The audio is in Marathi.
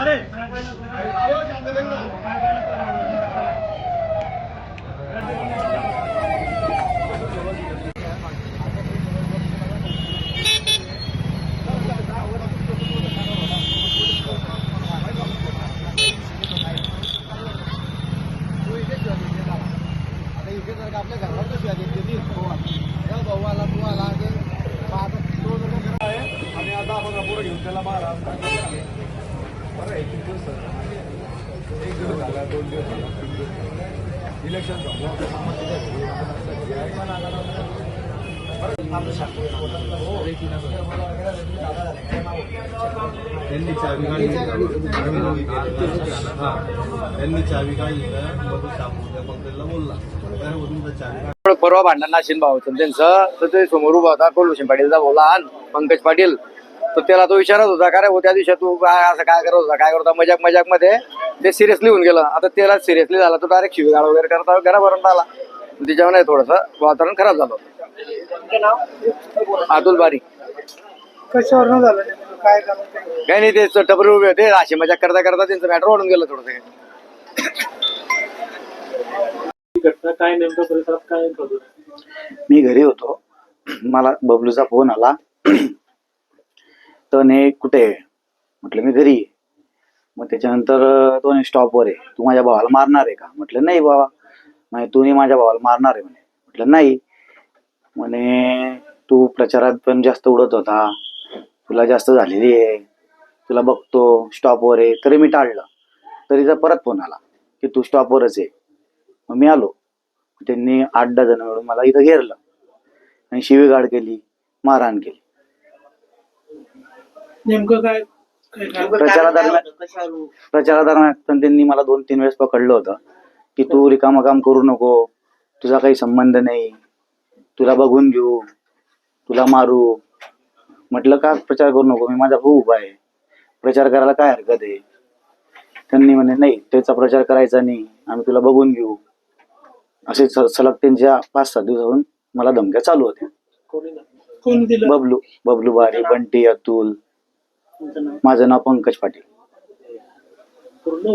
अरे! आपल्या घरात कशी आली दिली हो. भाऊ आला तू आला आता तो आहे आणि आता आपण पुढे घेऊन त्याला बाहेर इलेक्शन त्यांनी चावी काढली. हा. त्यांनी चावी काढली तर मग सापू त्या पंकजला बोलला. चावी परवा भांडण नाशिन भाऊ होतं. त्यांचं तर ते समोर उभा होता. कोल्हुशन पाटीलचा लहान पंकज पाटील. तर त्याला तो विचारत होता का रे हो त्या दिवशी तू काय असं काय करत होता? काय करत होता? मजाक मजाकमध्ये ते सिरियसली होऊन गेलं. आता त्याला सिरियसली झाला तो डायरेक्ट शिवीगाळ वगैरे करता घरापर्यंत आला. त्याच्यावर नाही थोडंसं वातावरण खराब झालं अतुल बारी. कशावर झालं? काय? काही नाही ते टपरी उभे होते. अशी मजाक करता करता त्यांचं मॅटर वाढून गेलं थोडंसं. काय नेमकं परिसरात काय घडलं? मी घरी होतो. मला बबलूचा फोन आला. तर ने कुठे? आहे म्हटलं मी घरी. मग त्याच्यानंतर अं, तो स्टॉपवर आहे. तू माझ्या भावाला मारणार आहे का? म्हटलं नाही बाबा. म्हणे तू माझ्या भावाला मारणार आहे. म्हणे म्हटलं नाही. म्हणे तू प्रचारात पण जास्त उडत होता. तुला जास्त झालेली आहे. तुला बघतो स्टॉपवर आहे. तरी मी टाळलं. तरी जर परत फोन आला की तू स्टॉपवरच आहे. मग मी आलो. त्यांनी आठ दहा जण मिळून मला इथं घेरलं. आणि शिवीगाड केली मारहाण केली. नेमकं काय प्रचारादरम्यान प्रचारादरम्यान पण त्यांनी मला दोन तीन वेळेस पकडलं होतं की तू रिकामं काम करू नको तुझा काही संबंध नाही तुला बघून घेऊ तुला मारू. म्हटलं का प्रचार करू नको? मी माझा भाऊ उभा आहे. प्रचार करायला काय हरकत आहे? त्यांनी म्हणे नाही त्याचा प्रचार करायचा नाही. आम्ही तुला बघून घेऊ. असे सलग त्यांच्या पाच सात दिवसाहून मला धमक्या चालू होत्या. कोण दिलं? बबलू बबलू बारी बंटी अतुल माझं नाव पंकज पाटील. पूर्ण